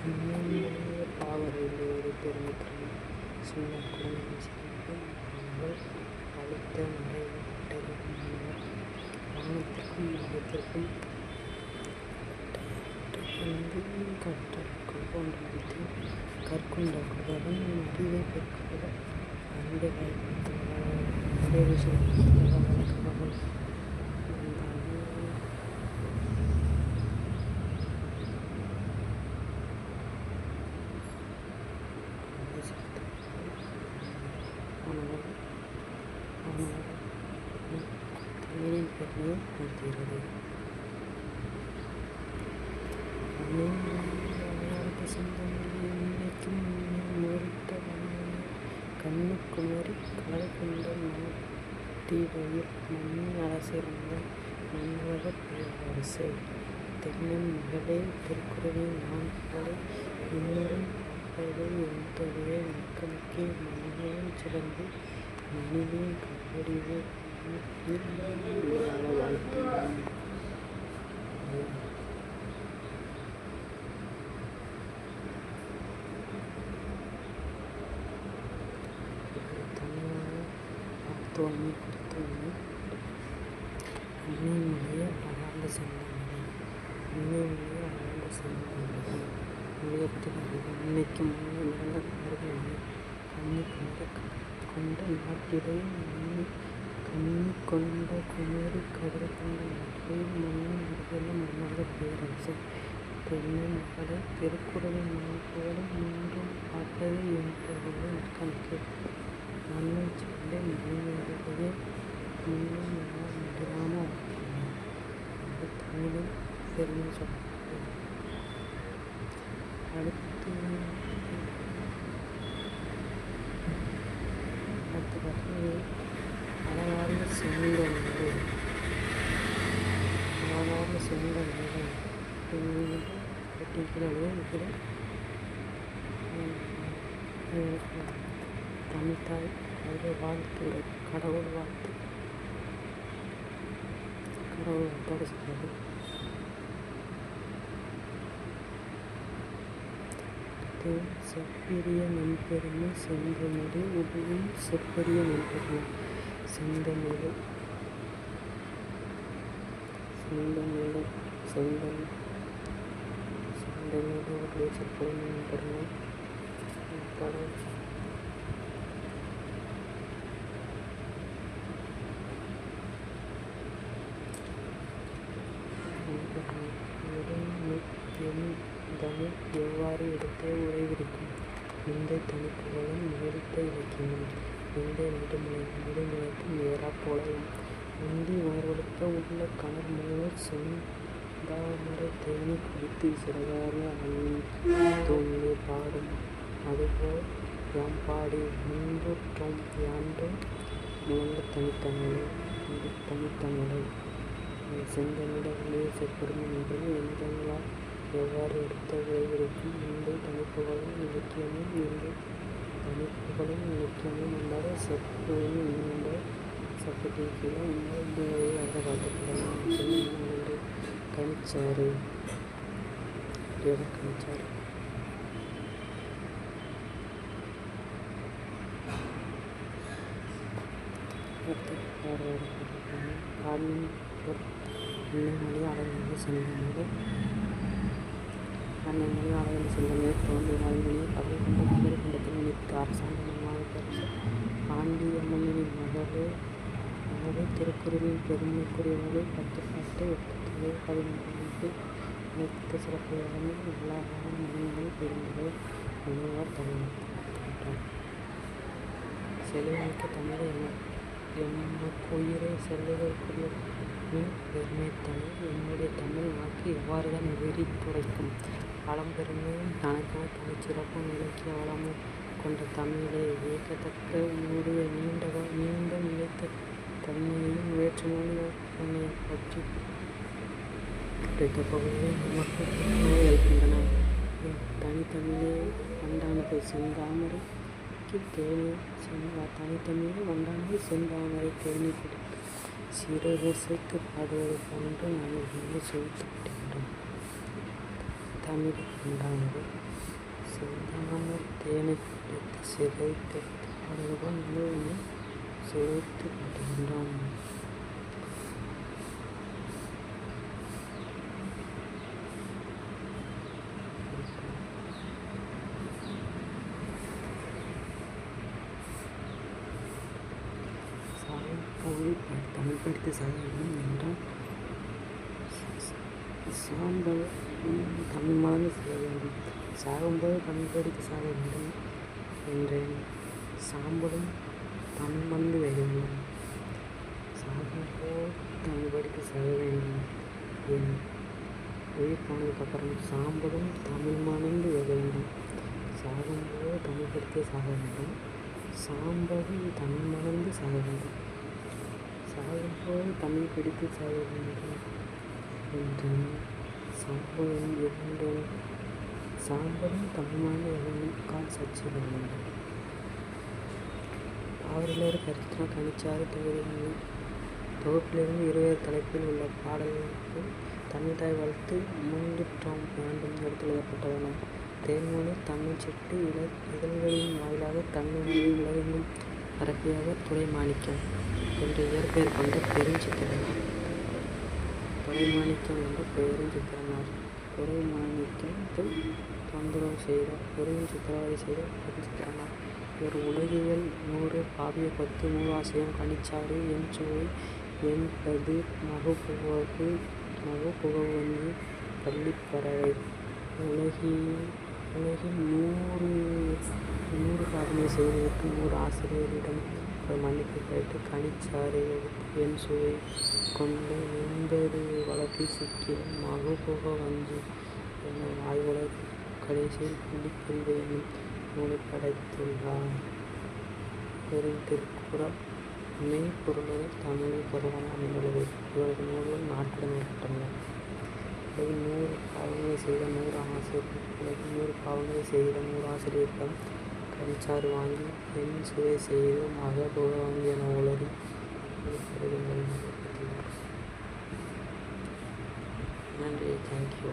உண்மையிலேயே பாவரையில் ஒரு பெருமித்திறன் சின்ன குழந்தை சிரிப்பு அவள் அழுத்த மறைவிட்டது வானத்திற்கும் மரத்திற்கும் போன்றவற்றை கற்கொண்ட அறிவை அன்பை அன்னைக்கு சொந்தம் இன்னைக்கும் முறித்த கண்ணுக்குமரி கலை கொண்ட நாட்டிடையில் மண் அரசிறந்த மண்வக பேரரசு தென்னன் மகளே திருக்குறளை நான் படை இன்னொரு படை என் தொழிலை மக்களுக்கே மண்ணையும் சிறந்து மணிவே கபடிவே வாழ்த்து மருத்துவமை கொடுத்தவங்க அன்னை மொழியை அழாண்டு சென்றவங்க அன்னை மொழியை அழாண்டு சென்றவங்க உலகத்தில் அன்னைக்கு முன்னே நடந்த கார்கள் கண்ணி கொண்ட நாட்டிலே கண்ணி கொண்ட குமரி கடல் கொண்ட நாட்டிலே மண்ணி விடுதலை மன்னக பேரரசு தென்னை மகளை திருக்குறளின் மனப்போடும் மீண்டும் பார்த்தது என்று பெருமை கணக்கு மண்ணை சொல்லி மனிதர்களே இன்னும் எல்லாம் முடியாமல் அது பெருமை சொல்லுது அடுத்து அடுத்து பார்த்தீங்கன்னா அழகார்ந்த செங்கல் தமிழ்தாய் அவரை வாழ்த்துங்கள் கடவுள் வாழ்த்து. கடவுள் வாழ்த்தோடு சொல்கிறது செப்பெரிய நண்பெருமை செந்தமிழ் உடலும் செப்பெரிய நண்பெருமை செந்தமிழ். செந்தமிழ் செந்தமிழ் செந்தமிழ் உடைய செப்பெரிய நண்பெருமை படம் தமிழ் எவ்வாறு எடுத்த உறைவிருக்கும் இந்த தனிப்புகளும் நேரிட்ட இலக்கியங்கள் இந்த நெடுமுறை நெடுமுறைக்கு நேரா போலவும் முந்தி உணர்வெடுத்த உள்ள கணர் முழுவர் செந்தாமரை தேனி குடித்து சிறகார தோன்றி பாடும். அதுபோல் யாம் பாடி முன்புற்றோம் யாண்டும் முழங்க தனித்தமிழை இது தனித்தமிழை. செந்தமிழர்களே செப்பெருமை என்பது எந்தங்களால் எவ்வாறு எடுத்த உறைவிருக்கும் இந்த தனிப்புகளும் இலக்கியமும் இந்த தனிப்புகளும் இலக்கியமும் என்பதை செப்பெருமை இந்த சப்பட்டிக்கீழே இந்த அதை பார்த்துக்கலாம் என்று கணிச்சாரு கணிச்சாரு காரணம் அன்னைமொழி அழகு சென்றபோது அன்னைமொழி அழகு சென்றமே தோன்றி வாழ்மொழி கடல் அரசாங்கமாக குமரி கண்டத்தில் நினைத்து மகளே மகளே திருக்குறளின் பெருமைக்குரியவர்கள் பத்து பத்து எட்டு பதினொன்று அனைத்து சிறப்பு சிறப்புகளுமே எல்லா மனிதர்கள் பெருந்தது முனைவர் தமிழ் செல்வமிக்க தமிழ் என்ன எமக்குயிரை செல்லுவதற்குரிய பெருமை தமிழ் என்னுடைய தமிழ் வாக்கு எவ்வாறு தான் விரித்துரைக்கும் பழம்பெருமையும் தனக்கான தனிச்சிறப்பும் இலக்கிய வளமும் கொண்ட தமிழை வியக்கத்தக்க உன்னுடைய நீண்ட நீண்டும் நிலைத்த தன்மையையும் வேற்றுமொழி உன்னை பற்றி கிடைத்த பகுதியை நமக்கு அளிக்கின்றன தனித்தமிழே வண்டானது செந்தாமரைக்கு தேனி செங்கா தனித்தமிழே வண்டானது செந்தாமரை தேனி கொடுத்து சிறகு சேர்த்து பாடுவது போன்று நான் இங்கே சுவைத்து விடுகின்றோம் உண்டானது செந்தாமர் தேனை பிடித்து சிதைத்து பாடுபவன் நூலை சுவைத்து படுகின்றான் சாம்பல் தமிழ் படித்து சாக என்றால் சாம்பல் தமிழ் மறந்து செய்ய வேண்டும் சாகும்போது தமிழ் சாக வேண்டும் என்றேன் சாம்பலும் தன் வந்து வேண்டும் சாகும்போது தமிழ் சாக வேண்டும் என் உயிர் போனதுக்கப்புறம் சாம்பலும் தமிழ் மணந்து வேக வேண்டும். சாகும்போது தமிழ் படித்து சாக வேண்டும். சாம்பலும் தமிழ் மறந்து சாக வேண்டும். சாகும்போது தமிழ் பிடித்து சாக வேண்டும் என்று சாம்பலும் இருந்தோம் சாம்பலும் தமிழ்மான எவனும் கால் சச்சி வேண்டும் பாவலர் கருத்தினா கணிச்சாறு தொகுதிகளில் தொகுப்பிலிருந்து இருவேறு தலைப்பில் உள்ள பாடல்களுக்கு தமிழ்தாய் வளர்த்து மூன்று முன்னிற்றம் வேண்டும் எடுத்து எழுதப்பட்டவன தேன்மொழி தமிழ் சிட்டு இட இதழ்களின் வாயிலாக தமிழ்மொழி உலகெங்கும் பரப்பியாக துறை மாணிக்கம் என்ற இயற்பெயர் கொண்ட பெருஞ்சித்திரனார். துரைமாணிக்கம் என்ற பெயரும் சித்திரனார் துரைமாணிக்கத்தை தொந்தரவு செய்தார் பெரும் சித்திரவதை செய்த இவர் உலகியல் நூறு காவிய பத்து நூலாசியம் கணிச்சாறு என் சுவை என்பது மகுபுகவு மகுபுகவந்தி பள்ளிப்பறவை. உலகில் உலகில் நூறு நூறு சாதனை செய்வதற்கு நூறு ஆசிரியரிடம் ஒரு மன்னிப்பு கேட்டு கணிச்சாறு என் சுவை கொண்டு எண்பது வழக்கில் சிக்கிய மகுபுக வந்து என ஆய்வாளர் கடைசியில் புள்ளிப்பிரிவு என்னும் நூலை படைத்துள்ளார் பெரும் திருக்குறள் மெய்ப்பொருளுடன் தமிழில் பொருளான அமைந்துள்ளது இவரது நூல்கள் நாட்டுடன் நூறு பாவங்களை செய்த நூறு ஆசிரியர்கள் நூறு பாவங்களை செய்த நூறு ஆசிரியர்களிடம் கணிச்சாறு வாங்கி என் சுவை செய்து மக புகவாங்கி என உளறி நன்றி தேங்க்யூ